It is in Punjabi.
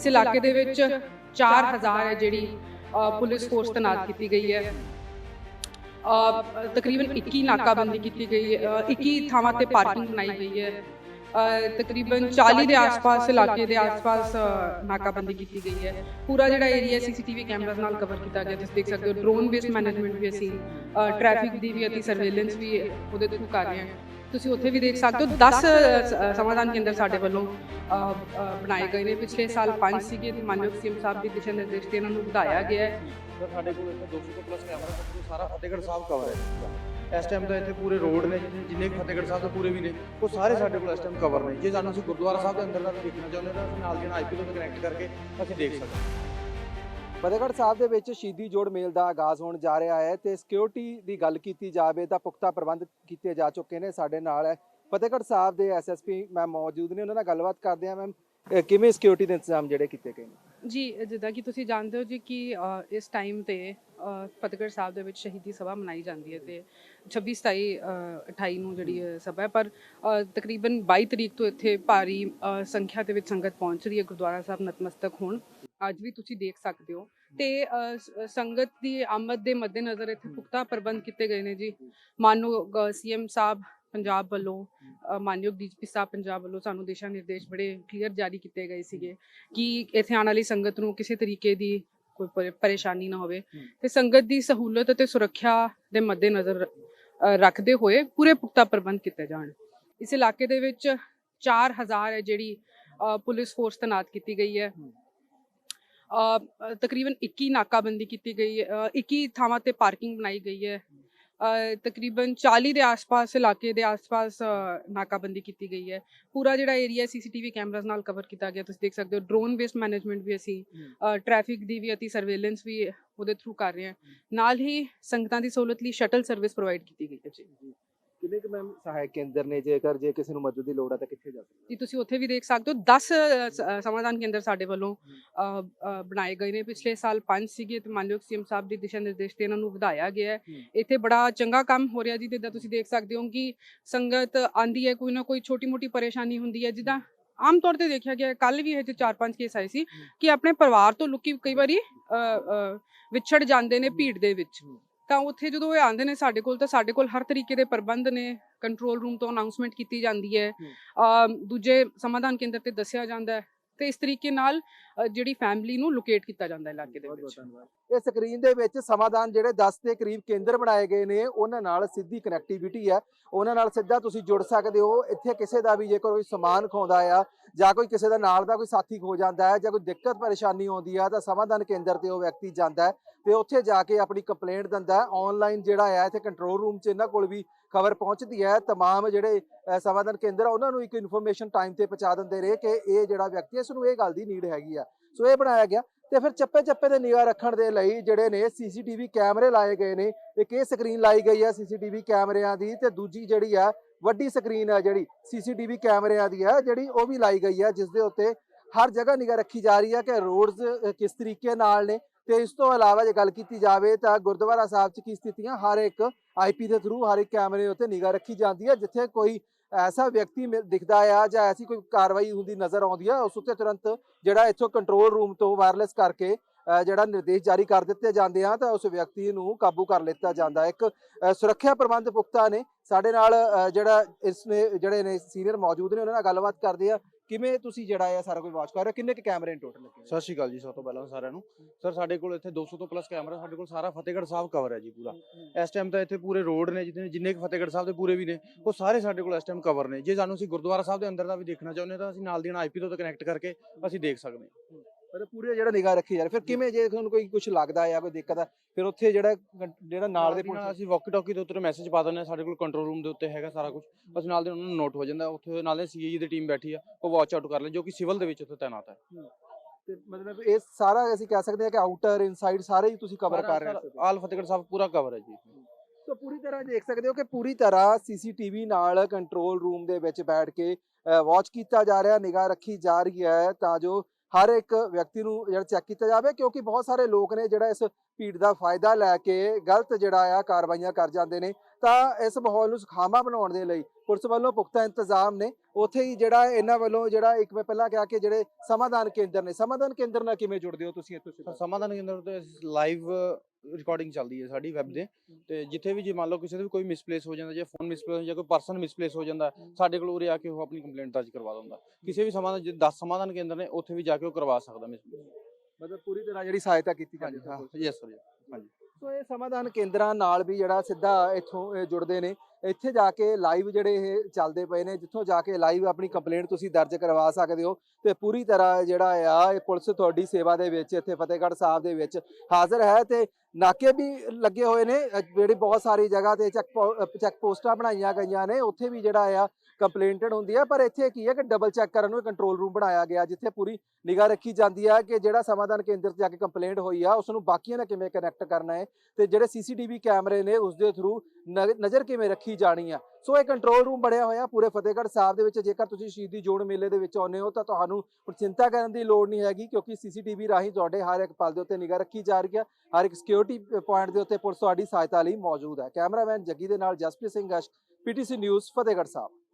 ਇਸ ਇਲਾਕੇ ਦੇ ਵਿੱਚ 4000 ਹੈ ਜਿਹੜੀ ਪੁਲਿਸ ਫੋਰਸ ਤੈਨਾਤ ਕੀਤੀ ਗਈ ਹੈ। ਤਕਰੀਬਨ 21 ਨਾਕਾਬੰਦੀ ਕੀਤੀ ਗਈ ਹੈ। 21 ਥਾਵਾਂ ਤੇ ਪਾਰਕਿੰਗ ਬਣਾਈ ਗਈ ਹੈ। ਤਕਰੀਬਨ 40 ਦੇ ਆਸ-ਪਾਸ, ਇਲਾਕੇ ਦੇ ਆਸ-ਪਾਸ ਨਾਕਾਬੰਦੀ ਕੀਤੀ ਗਈ ਹੈ। ਪੂਰਾ ਜਿਹੜਾ ਏਰੀਆ ਸੀਸੀਟੀਵੀ ਕੈਮਰਾਸ ਨਾਲ ਕਵਰ ਕੀਤਾ ਗਿਆ ਤੁਸੀਂ ਦੇਖ ਸਕਦੇ ਹੋ ਡਰੋਨ ਬੇਸਡ ਮੈਨੇਜਮੈਂਟ ਵੀ ਅਸੀਂ ਟ੍ਰੈਫਿਕ ਦੀ ਵੀ ਅਤੇ ਸਰਵੇਲੈਂਸ ਵੀ ਉਹਦੇ ਥਰੂ ਕਰ ਰਹੇ ਹਾਂ। ਤੁਸੀਂ ਉੱਥੇ ਵੀ ਦੇਖ ਸਕਦੇ ਹੋ 10 ਅ, ਸਮਾਧਾਨ ਕੇਂਦਰ ਸਾਡੇ ਵੱਲੋਂ ਅ, ਅ, ਬਣਾਏ ਗਏ ਨੇ। ਪਿਛਲੇ ਸਾਲ 5 ਸੀਗੇ ਤੇ ਮਾਨਯੋਗ ਸੀਐਮ ਸਾਹਿਬ ਦੇ ਦਿਸ਼ਾ ਨਿਰਦੇਸ਼ ਤੇ ਇਹਨਾਂ ਨੂੰ ਵਧਾਇਆ ਗਿਆ ਹੈ। ਸਰ ਸਾਡੇ ਕੋਲ ਇੱਥੇ 200 ਤੋਂ ਪਲੱਸ ਕੈਮਰਾ ਸਾਡੇ ਕੋਲ ਸਾਰਾ ਫਤਿਹਗੜ੍ਹ ਸਾਹਿਬ ਕਵਰ ਹੈ। ਜੀ ਪੂਰਾ। ਇਸ ਟਾਈਮ ਤਾਂ ਇੱਥੇ ਪੂਰੇ ਰੋਡ ਨੇ ਜਿੰਨੇ- ਜਿੰਨੇ ਕੁ ਫਤਿਹਗੜ੍ਹ ਸਾਹਿਬ ਦੇ ਪੂਰੇ ਵੀ ਨੇ ਉਹ ਸਾਰੇ ਸਾਡੇ ਕੋਲ ਇਸ ਟਾਈਮ ਕਵਰ ਨੇ। ਜੇ ਸਾਨੂੰ ਅਸੀਂ ਗੁਰਦੁਆਰਾ ਸਾਹਿਬ ਦੇ ਅੰਦਰ ਦਾ ਵੀ ਦੇਖਣਾ ਚਾਹੁੰਦੇ ਤਾਂ ਅਸੀਂ ਨਾਲ ਦੀ ਨਾਲ ਆਈਪੀ ਤੋਂ ਕਨੈਕਟ ਕਰਕੇ ਅਸੀਂ ਦੇਖ ਸਕਦੇ ਹਾਂ। ਫਤਿਹਗੜ੍ਹ ਸਾਹਿਬ ਦੇ ਵਿੱਚ ਸ਼ਹੀਦੀ ਜੋੜ ਮੇਲ ਦਾ ਆਗਾਜ਼ ਹੋਣ ਜਾ ਰਿਹਾ ਹੈ ਤੇ ਸਿਕਿਉਰਿਟੀ ਦੀ ਗੱਲ ਕੀਤੀ ਜਾਵੇ ਤਾਂ ਪੁਖਤਾ ਪ੍ਰਬੰਧ ਕੀਤੇ ਜਾ ਚੁੱਕੇ ਨੇ ਸਾਡੇ ਨਾਲ ਫਤਿਹਗੜ੍ਹ ਸਾਹਿਬ ਦੇ ਐਸਐਸਪੀ ਮੈਮ ਮੌਜੂਦ ਨੇ ਉਹਨਾਂ ਨਾਲ ਗੱਲਬਾਤ ਕਰਦੇ ਹਾਂ। ਮੈਮ ਕਿਵੇਂ ਸਿਕਿਉਰਿਟੀ ਦੇ ਇੰਤਜ਼ਾਮ ਜਿਹੜੇ ਕੀਤੇ ਗਏ ਨੇ? ਜੀ ਜਿੱਦਾਂ ਕਿ ਤੁਸੀਂ ਜਾਣਦੇ ਹੋ ਜੀ ਕਿ ਇਸ ਟਾਈਮ ਤੇ ਫਤਿਹਗੜ੍ਹ ਸਾਹਿਬ ਦੇ ਵਿੱਚ ਸ਼ਹੀਦੀ ਸਭਾ ਮਨਾਈ ਜਾਂਦੀ ਹੈ ਤੇ 26 27 ਅ, 28 ਨੂੰ ਜਿਹੜੀ ਸਭਾ ਹੈ ਪਰ ਤਕਰੀਬਨ 22 ਤਰੀਕ ਤੋਂ ਇੱਥੇ ਭਾਰੀ ਸੰਖਿਆ ਦੇ ਵਿੱਚ ਸੰਗਤ ਪਹੁੰਚ ਰਹੀ ਹੈ ਗੁਰਦੁਆਰਾ ਸਾਹਿਬ ਨਤਮਸਤਕ ਹੋਣ। ਅੱਜ ਵੀ ਤੁਸੀਂ ਦੇਖ ਸਕਦੇ ਹੋ। ਤੇ ਸੰਗਤ ਦੀ ਆਮਦ ਦੇ ਮੱਦੇਨਜ਼ਰ ਇੱਥੇ ਪੁਖਤਾ ਪ੍ਰਬੰਧ ਕੀਤੇ ਗਏ ਨੇ ਜੀ। ਮਾਨਯੋਗ ਸੀਐਮ ਸਾਹਿਬ ਪੰਜਾਬ ਵੱਲੋਂ ਮਾਨਯੋਗ ਡੀਜੀਪੀ ਸਾਹਿਬ ਪੰਜਾਬ ਵੱਲੋਂ ਸਾਨੂੰ ਦਿਸ਼ਾ ਨਿਰਦੇਸ਼ ਬੜੇ ਕਲੀਅਰ ਜਾਰੀ ਕੀਤੇ ਗਏ ਸੀਗੇ ਕਿ ਇੱਥੇ ਆਉਣ ਵਾਲੀ ਸੰਗਤ ਨੂੰ ਕਿਸੇ ਤਰੀਕੇ ਦੀ ਕੋਈ ਪਰੇ- ਪਰੇਸ਼ਾਨੀ ਨਾ ਹੋਵੇ। ਤੇ ਸੰਗਤ ਦੀ ਸਹੂਲਤ ਅਤੇ ਸੁਰੱਖਿਆ ਦੇ ਮੱਦੇਨਜ਼ਰ ਰੱਖਦੇ ਹੋਏ ਪੂਰੇ ਪੁਖਤਾ ਪ੍ਰਬੰਧ ਕੀਤੇ ਜਾਣ। ਇਸ ਇਲਾਕੇ ਦੇ ਵਿੱਚ 4000 ਹੈ ਜਿਹੜੀ ਪੁਲਿਸ ਫੋਰਸ ਤੈਨਾਤ ਕੀਤੀ ਗਈ ਹੈ। ਤਕਰੀਬਨ 21 ਨਾਕਾਬੰਦੀ ਕੀਤੀ ਗਈ ਹੈ। 21 ਥਾਵਾਂ ਤੇ ਪਾਰਕਿੰਗ ਬਣਾਈ ਗਈ ਹੈ। ਤਕਰੀਬਨ 40 ਦੇ ਆਸ-ਪਾਸ, ਇਲਾਕੇ ਦੇ ਆਸ-ਪਾਸ ਨਾਕਾਬੰਦੀ ਕੀਤੀ ਗਈ ਹੈ। ਪੂਰਾ ਜਿਹੜਾ ਏਰੀਆ ਸੀਸੀਟੀਵੀ ਕੈਮਰਾਜ਼ ਨਾਲ ਕਵਰ ਕੀਤਾ ਗਿਆ, ਤੁਸੀਂ ਦੇਖ ਸਕਦੇ ਹੋ। ਡਰੋਨ ਬੇਸਡ ਮੈਨੇਜਮੈਂਟ ਵੀ ਅਸੀਂ ਟ੍ਰੈਫਿਕ ਦੀ ਵੀ ਅਤੇ ਸਰਵੇਲੈਂਸ ਵੀ ਉਹਦੇ ਥਰੂ ਕਰ ਰਹੇ ਹਾਂ। ਨਾਲ ਹੀ ਸੰਗਤਾਂ ਦੀ ਸਹੂਲਤ ਲਈ ਸ਼ਟਲ ਸਰਵਿਸ ਪ੍ਰੋਵਾਈਡ ਕੀਤੀ ਗਈ ਹੈ। ਜੀ। ਕਿੰਨੇ ਕੁ ਮੈਮ ਸਹਾਇਕ ਕੇਂਦਰ ਨੇ? ਜੇਕਰ ਜੇ ਕਿਸੇ ਨੂੰ ਮਦਦ ਦੀ ਲੋੜ ਹੈ ਤਾਂ ਕਿੱਥੇ ਜਾ ਸਕਦੇ ਜੀ ਤੁਸੀਂ ਉੱਥੇ ਵੀ ਦੇਖ ਸਕਦੇ ਹੋ। 10 ਸਮਾਧਾਨ ਕੇਂਦਰ ਸਾਡੇ ਵੱਲੋਂ ਅ, ਅ, ਬਣਾਏ ਗਏ ਨੇ। ਪਿਛਲੇ ਸਾਲ 5 ਸੀਗੇ ਤੇ ਮਾਨਯੋਗ ਸੀਐਮ ਸਾਹਿਬ ਦੇ ਦਿਸ਼ਾ ਨਿਰਦੇਸ਼ ਤੇ ਇਹਨਾਂ ਨੂੰ ਵਧਾਇਆ ਗਿਆ ਹੈ। ਇੱਥੇ ਬੜਾ ਚੰਗਾ ਕੰਮ ਹੋ ਰਿਹਾ ਜੀ ਜਿੱਦਾਂ ਤੁਸੀਂ ਦੇਖ ਸਕਦੇ ਹੋ ਕਿ ਸੰਗਤ ਆਂਦੀ ਹੈ ਕੋਈ ਨਾ ਕੋਈ ਛੋਟੀ-ਮੋਟੀ ਪਰੇਸ਼ਾਨੀ ਹੁੰਦੀ ਹੈ। ਜਿੱਦਾਂ ਆਮ ਤੌਰ ਤੇ ਦੇਖਿਆ ਗਿਆ ਕੱਲ ਵੀ ਇਹ ਚ 4-5 ਕੇਸ ਆਏ ਸੀ ਕਿ ਆਪਣੇ ਪਰਿਵਾਰ ਤੋਂ ਲੁਕੀ ਕਈ ਵਾਰੀ ਅ, ਅ, ਵਿਛੜ ਜਾਂਦੇ ਨੇ ਭੀੜ ਦੇ ਵਿੱਚ। ਤਾਂ ਉੱਥੇ ਜਦੋਂ ਇਹ ਆਉਂਦੇ ਨੇ ਸਾਡੇ ਕੋਲ ਤਾਂ ਸਾਡੇ ਕੋਲ ਹਰ ਤਰੀਕੇ ਦੇ ਪ੍ਰਬੰਧ ਨੇ ਕੰਟਰੋਲ ਰੂਮ ਤੋਂ ਅਨਾਉਂਸਮੈਂਟ ਕੀਤੀ ਜਾਂਦੀ ਹੈ। ਦੂਜੇ ਸਮਾਧਾਨ ਕੇਂਦਰ ਤੇ ਦੱਸਿਆ ਜਾਂਦਾ ਹੈ। ਤੇ ਇਸ ਤਰੀਕੇ ਨਾਲ ਜਿਹੜੀ ਫੈਮਿਲੀ ਨੂੰ ਲੋਕੇਟ ਕੀਤਾ ਜਾਂਦਾ ਹੈ ਇਲਾਕੇ ਦੇ ਵਿੱਚ। ਇਹ ਸਕਰੀਨ ਦੇ ਵਿੱਚ ਸਮਾਧਾਨ ਜਿਹੜੇ 10 ਦੇ ਕਰੀਬ ਕੇਂਦਰ ਬਣਾਏ ਗਏ ਨੇ ਉਹਨਾਂ ਨਾਲ ਸਿੱਧੀ ਕਨੈਕਟੀਵਿਟੀ ਹੈ। ਉਹਨਾਂ ਨਾਲ ਸਿੱਧਾ ਤੁਸੀਂ ਜੁੜ ਸਕਦੇ ਹੋ। ਇੱਥੇ ਕਿਸੇ ਦਾ ਵੀ ਜੇਕਰ ਕੋਈ ਸਮਾਨ ਖੋਂਦਾ ਆ ਜਾਂ ਕੋਈ ਕਿਸੇ ਦਾ ਨਾਲ ਦਾ ਕੋਈ ਸਾਥੀ ਖੋ ਜਾਂਦਾ ਹੈ ਜਾਂ ਕੋਈ ਦਿੱਕਤ ਪਰੇਸ਼ਾਨੀ ਆਉਂਦੀ ਹੈ ਤਾਂ ਸਮਾਧਾਨ ਕੇਂਦਰ ਤੇ ਉਹ ਵਿਅਕਤੀ ਜਾਂਦਾ ਹੈ ਤੇ ਉੱਥੇ ਜਾ ਕੇ ਆਪਣੀ ਕੰਪਲੇਂਟ ਦਿੰਦਾ ਹੈ। ਆਨਲਾਈਨ ਜਿਹੜਾ ਹੈ ਇੱਥੇ ਕੰਟਰੋਲ ਰੂਮ 'ਚ ਇਹਨਾਂ ਕੋਲ ਵੀ ਖਬਰ ਪਹੁੰਚਦੀ ਹੈ। ਤਮਾਮ ਜਿਹੜੇ ਸਮਾਧਾਨ ਕੇਂਦਰ ਆ, ਉਹਨਾਂ ਨੂੰ ਇੱਕ ਇਨਫੋਰਮੇਸ਼ਨ ਟਾਈਮ ਤੇ ਪਹੁੰਚਾ ਦਿੰਦੇ ਰਹੇ ਕਿ ਇਹ ਜਿਹੜਾ ਵਿਅਕਤੀ ਇਸ ਨੂੰ ਇਹ ਗੱਲ ਦੀ ਨੀਡ ਹੈਗੀ ਆ। ਸੋ ਇਹ ਬਣਾਇਆ ਗਿਆ ਤੇ ਫਿਰ ਚੱਪੇ ਚੱਪੇ ਤੇ ਨਿਗਾਹ ਰੱਖਣ ਦੇ ਲਈ ਜਿਹੜੇ ਨੇ ਸੀਸੀਟੀਵੀ ਕੈਮਰੇ ਲਾਏ ਗਏ ਨੇ। ਇੱਕ ਇਹ ਸਕਰੀਨ ਲਾਈ ਗਈ ਹੈ ਸੀਸੀਟੀਵੀ ਕੈਮਰਿਆਂ ਦੀ ਤੇ ਦੂਜੀ ਜਿਹੜੀ ਆ ਵੱਡੀ ਸਕਰੀਨ ਹੈ ਜਿਹੜੀ, ਸੀਸੀਟੀਵੀ ਕੈਮਰਿਆਂ ਦੀ ਹੈ ਜਿਹੜੀ, ਉਹ ਵੀ ਲਾਈ ਗਈ ਹੈ ਜਿਸ ਦੇ ਉੱਤੇ ਹਰ ਜਗ੍ਹਾ ਨਿਗਾਹ ਰੱਖੀ ਜਾ ਰਹੀ ਹੈ ਕਿ ਰੋਡਸ ਕਿਸ ਤਰੀਕੇ ਨਾਲ ਨੇ। ਤੇ ਇਸ ਤੋਂ ਇਲਾਵਾ ਜੇ ਗੱਲ ਕੀਤੀ ਜਾਵੇ ਤਾਂ ਗੁਰਦੁਆਰਾ ਸਾਹਿਬ 'ਚ ਕੀ ਸਥਿਤੀਆਂ, ਹਰ ਇੱਕ ਆਈਪੀ ਦੇ ਥਰੂ, ਹਰ ਇੱਕ ਕੈਮਰੇ ਉੱਤੇ ਨਿਗਾਹ ਰੱਖੀ ਜਾਂਦੀ ਹੈ ਜਿੱਥੇ ਕੋਈ ਐਸਾ ਵਿਅਕਤੀ ਮਿਲ- ਦਿਖਦਾ ਆ ਜਾਂ ਐਸੀ ਕੋਈ ਕਾਰਵਾਈ ਹੁੰਦੀ ਨਜ਼ਰ ਆਉਂਦੀ ਆ, ਉਸ ਉੱਤੇ ਤੁਰੰਤ ਜਿਹੜਾ ਇੱਥੋਂ ਕੰਟਰੋਲ ਰੂਮ ਤੋਂ ਵਾਇਰਲੈਸ ਕਰਕੇ ਜਿਹੜਾ ਨਿਰਦੇਸ਼ ਜਾਰੀ ਕਰ ਦਿੱਤੇ ਜਾਂਦੇ ਆ ਤਾਂ ਉਸ ਵਿਅਕਤੀ ਨੂੰ ਕਾਬੂ ਕਰ ਲਿੱਤਾ ਜਾਂਦਾ। ਇੱਕ ਸੁਰੱਖਿਆ ਪ੍ਰਬੰਧ ਪੁਖਤਾ ਨੇ। ਸਾਡੇ ਨਾਲ ਜਿਹੜਾ ਇਸ ਨੇ ਜਿਹੜੇ ਨੇ ਸੀਨੀਅਰ ਮੌਜੂਦ ਨੇ ਉਹਨਾਂ ਨਾਲ ਗੱਲਬਾਤ ਕਰਦੇ ਆ। ਕਿਵੇਂ ਤੁਸੀਂ ਜਿਹੜਾ ਇਹ ਸਾਰਾ ਕੁਝ ਵਾਚ ਕਰ ਰਹੇ ਹੋ? ਕਿੰਨੇ ਕੁ ਕੈਮਰੇ ਟੋਟਲ ਲੱਗੇ? ਸਤਿ ਸ਼੍ਰੀ ਅਕਾਲ ਜੀ ਸਭ ਤੋਂ ਪਹਿਲਾਂ ਸਾਰਿਆਂ ਨੂੰ। ਸਰ ਸਾਡੇ ਕੋਲ ਇੱਥੇ 200 ਤੋਂ ਪਲੱਸ ਕੈਮਰਾ ਸਾਡੇ ਕੋਲ ਸਾਰਾ ਫਤਿਹਗੜ੍ਹ ਸਾਹਿਬ ਕਵਰ ਹੈ ਜੀ ਪੂਰਾ। ਇਸ ਟਾਈਮ ਤਾਂ ਇੱਥੇ ਪੂਰੇ ਰੋਡ ਨੇ ਜਿੰਨੇ ਜਿੰਨੇ ਕੁ ਫਤਿਹਗੜ੍ਹ ਸਾਹਿਬ ਦੇ ਪੂਰੇ ਵੀ ਨੇ ਉਹ ਸਾਰੇ ਸਾਡੇ ਕੋਲ ਇਸ ਟਾਈਮ ਕਵਰ ਨੇ। ਜੇ ਸਾਨੂੰ ਅਸੀਂ ਗੁਰਦੁਆਰਾ ਸਾਹਿਬ ਦੇ ਅੰਦਰ ਦਾ ਵੀ ਦੇਖਣਾ ਚਾਹੁੰਦੇ ਤਾਂ ਅਸੀਂ ਨਾਲ ਦੀ ਨਾਲ ਆਈਪੀ ਤੋਂ ਕਨੈਕਟ ਕਰਕੇ ਅਸੀਂ ਦੇਖ ਸਕਦੇ ਹਾਂ। ਮਤਲਬ ਪੂਰੇ ਜਿਹੜਾ ਨਿਗਾਹ ਰੱਖੀ ਜਾ ਰਹੀ। ਫਿਰ ਕਿਵੇਂ ਜੇ ਤੁਹਾਨੂੰ ਕੋਈ ਕੁਝ ਲੱਗਦਾ ਆ ਕੋਈ ਦਿੱਕਤ ਆ ਫਿਰ ਉੱਥੇ ਜਿਹੜਾ ਜਿਹੜਾ ਨਾਲ ਦੇ ਪੁਲਿਸ ਅਸੀਂ ਵਾਕੀ ਟਾਕੀ ਦੇ ਉੱਤੇ ਮੈਸੇਜ ਪਾ ਦਿੰਦੇ ਸਾਡੇ ਕੋਲ ਕੰਟਰੋਲ ਰੂਮ ਦੇ ਉੱਤੇ ਹੈਗਾ ਸਾਰਾ ਕੁਝ ਅਸੀਂ ਨਾਲ ਦੇ ਉਹਨਾਂ ਨੂੰ ਨੋਟ ਹੋ ਜਾਂਦਾ ਉੱਥੇ ਨਾਲੇ ਸੀਆਈ ਦੀ ਟੀਮ ਬੈਠੀ ਆ ਉਹ ਵਾਚ ਆਊਟ ਕਰ ਲੈ ਜੋ ਕਿ ਸਿਵਲ ਦੇ ਵਿੱਚ ਉੱਥੇ ਤਾਇਨਾਤ ਹੈ। ਤੇ ਮਤਲਬ ਇਹ ਸਾਰਾ ਅਸੀਂ ਕਹਿ ਸਕਦੇ ਹਾਂ ਕਿ ਆਊਟਰ ਇਨਸਾਈਡ ਸਾਰੇ ਹੀ ਤੁਸੀਂ ਕਵਰ ਕਰ ਰਹੇ ਹੋ। ਆਲ ਫਤਿਹਗੜ੍ਹ ਸਾਹਿਬ ਪੂਰਾ ਕਵਰ ਹੈ ਜੀ। ਸੋ ਪੂਰੀ ਤਰ੍ਹਾਂ ਦੇਖ ਸਕਦੇ ਹੋ ਕਿ ਪੂਰੀ ਤਰ੍ਹਾਂ ਸੀਸੀਟੀਵੀ ਨਾਲ ਕੰਟਰੋਲ ਰੂਮ ਦੇ ਵਿੱਚ ਬੈਠ ਕੇ ਵਾਚ ਕੀਤਾ ਜਾ ਰਿਹਾ ਨਿਗਾਹ ਰੱਖੀ ਜਾ ਰਹੀ ਹੈ ਤਾਂ ਜੋ ਹਰ ਇੱਕ ਵਿਅਕਤੀ ਨੂੰ ਜਿਹੜਾ ਚੈੱਕ ਕੀਤਾ ਜਾਵੇ, ਕਿਉਂਕਿ ਬਹੁਤ ਸਾਰੇ ਲੋਕ ਨੇ ਜਿਹੜਾ ਇਸ ਭੀੜ ਦਾ ਫਾਇਦਾ ਲੈ ਕੇ ਗਲਤ ਜਿਹੜਾ ਆ ਕਾਰਵਾਈਆਂ ਕਰ ਜਾਂਦੇ ਨੇ। ਤਾਂ ਇਸ ਮਾਹੌਲ ਨੂੰ ਸੁਖਾਵਾਂ ਬਣਾਉਣ ਦੇ ਲਈ ਪੁਲਿਸ ਵੱਲੋਂ ਪੁਖਤਾ ਇੰਤਜ਼ਾਮ ਨੇ। ਉੱਥੇ ਹੀ ਜਿਹੜਾ ਇਹਨਾਂ ਵੱਲੋਂ ਜਿਹੜਾ ਇੱਕ ਮੈਂ ਪਹਿਲਾਂ ਕਿਹਾ ਕਿ ਜਿਹੜੇ ਸਮਾਧਾਨ ਕੇਂਦਰ ਨੇ। ਸਮਾਧਾਨ ਕੇਂਦਰ ਨਾਲ ਕਿਵੇਂ ਜੁੜਦੇ ਹੋ ਤੁਸੀਂ ਇੱਥੋਂ ਸਮਾਧਾਨ ਕੇਂਦਰ ਤੇ ਲਾਈਵ ਰਿਕਾਰਡਿੰਗ ਚੱਲਦੀ ਹੈ ਸਾਡੀ ਵੈਬ ਦੇ ਤੇ ਜਿੱਥੇ ਵੀ ਜੇ ਮੰਨ ਲਓ ਕਿਸੇ ਦੇ ਵੀ ਕੋਈ ਮਿਸਪਲੇਸ ਹੋ ਜਾਂਦਾ ਜਾਂ ਫੋਨ ਮਿਸਪਲੇਸ ਜਾਂ ਕੋਈ ਪਰਸਨ ਮਿਸਪਲੇਸ ਹੋ ਜਾਂਦਾ ਸਾਡੇ ਕੋਲ ਉਰੇ ਆ ਕੇ ਉਹ ਆਪਣੀ ਕੰਪਲੇਂਟ ਦਰਜ ਕਰਵਾ ਦਿੰਦਾ। ਕਿਸੇ ਵੀ ਸਮਾਧਾਨ ਜੇ 10 ਸਮਾਧਾਨ ਕੇਂਦਰ ਨੇ ਉੱਥੇ ਵੀ ਜਾ ਕੇ ਉਹ ਕਰਵਾ ਸਕਦਾ ਮਿਸਪਲੇਸ ਮਤਲਬ ਪੂਰੀ ਤਰ੍ਹਾਂ ਜਿਹੜੀ ਸਹਾਇਤਾ ਕੀਤੀ ਜਾਂਦੀ ਹਾਂਜੀ ਹੈ ਯੈਸ ਸਰ ਸੋ ਇਹ ਸਮਾਧਾਨ ਕੇਂਦਰਾਂ ਨਾਲ ਵੀ ਜਿਹੜਾ ਸਿੱਧਾ ਇੱਥੋਂ, ਇਹ ਜੁੜਦੇ ਨੇ। ਇੱਥੇ ਜਾ ਕੇ ਲਾਈਵ ਜਿਹੜੇ ਇਹ ਚੱਲਦੇ ਪਏ ਨੇ, ਜਿੱਥੋਂ ਜਾ ਕੇ ਲਾਈਵ ਆਪਣੀ ਕੰਪਲੇਂਟ ਤੁਸੀਂ ਦਰਜ ਕਰਵਾ ਸਕਦੇ ਹੋ ਤੇ ਪੂਰੀ ਤਰ੍ਹਾਂ ਜਿਹੜਾ ਆ, ਇਹ ਪੁਲਿਸ ਤੁਹਾਡੀ ਸੇਵਾ ਦੇ ਵਿੱਚ, ਇੱਥੇ ਫਤਿਹਗੜ੍ਹ ਸਾਹਿਬ ਦੇ ਵਿੱਚ ਹਾਜ਼ਰ ਹੈ ਤੇ ਨਾਕੇ ਵੀ ਲੱਗੇ ਹੋਏ ਨੇ। ਜਿਹੜੀ ਬਹੁਤ ਸਾਰੀ ਜਗ੍ਹਾ ਤੇ ਚੈੱਕ ਚੈੱਕ ਪੋਸਟਾਂ ਬਣਾਈਆਂ ਗਈਆਂ ਨੇ, ਉੱਥੇ ਵੀ ਜਿਹੜਾ ਆ ਕੰਪਲੇਂਟਡ ਹੁੰਦੀ ਹੈ ਪਰ ਇੱਥੇ ਕੀ ਹੈ ਕਿ ਡਬਲ ਚੈੱਕ ਕਰਨ ਨੂੰ ਕੰਟਰੋਲ ਰੂਮ ਬਣਾਇਆ ਗਿਆ, ਜਿੱਥੇ ਪੂਰੀ ਨਿਗਾਹ ਰੱਖੀ ਜਾਂਦੀ ਹੈ ਕਿ ਜਿਹੜਾ ਸਮਾਧਾਨ ਕੇਂਦਰ 'ਤੇ ਜਾ ਕੇ ਕੰਪਲੇਂਟ ਹੋਈ ਆ ਉਸ ਨੂੰ ਬਾਕੀਆਂ ਨਾਲ ਕਿਵੇਂ ਕਨੈਕਟ ਕਰਨਾ ਹੈ ਤੇ ਜਿਹੜੇ ਸੀਸੀਟੀਵੀ ਕੈਮਰੇ ਨੇ ਉਸ ਦੇ ਥਰੂ ਨਜ਼ਰ ਕਿਵੇਂ ਰੱਖੀ ਜਾਣੀ ਆ। ਸੋ ਇਹ ਕੰਟਰੋਲ ਰੂਮ ਬਣਿਆ ਹੋਇਆ ਪੂਰੇ ਫਤਿਹਗੜ੍ਹ ਸਾਹਿਬ ਦੇ ਵਿੱਚ, ਜੇਕਰ ਤੁਸੀਂ ਸ਼ਹੀਦੀ ਜੋੜ ਮੇਲੇ ਦੇ ਵਿੱਚ ਆਉਂਦੇ ਹੋ, ਤਾਂ ਤੁਹਾਨੂੰ ਚਿੰਤਾ ਕਰਨ ਦੀ ਲੋੜ ਨਹੀਂ ਹੈਗੀ, ਕਿਉਂਕਿ ਸੀਸੀਟੀਵੀ ਰਾਹੀਂ ਤੁਹਾਡੇ ਹਰ ਇੱਕ ਪਲ ਦੇ ਉੱਤੇ ਨਿਗਾਹ ਰੱਖੀ ਜਾ ਰਹੀ ਹੈ ਹਰ ਇੱਕ ਸਿਕਿਉਰਿਟੀ ਪੁਆਇੰਟ ਦੇ ਉੱਤੇ ਪੁਲਿਸ ਤੁਹਾਡੀ ਸਹਾਇਤਾ ਲਈ ਮੌਜੂਦ ਹੈ। ਕੈਮਰਾਮੈਨ ਜੱਗੀ ਦੇ ਨਾਲ ਜਸਪ੍ਰੀਤ ਸਿੰਘ ਗਸ਼, ਪੀਟੀਸੀ ਨਿਊਜ਼, ਫਤਿਹਗੜ੍ਹ ਸਾਹਿਬ।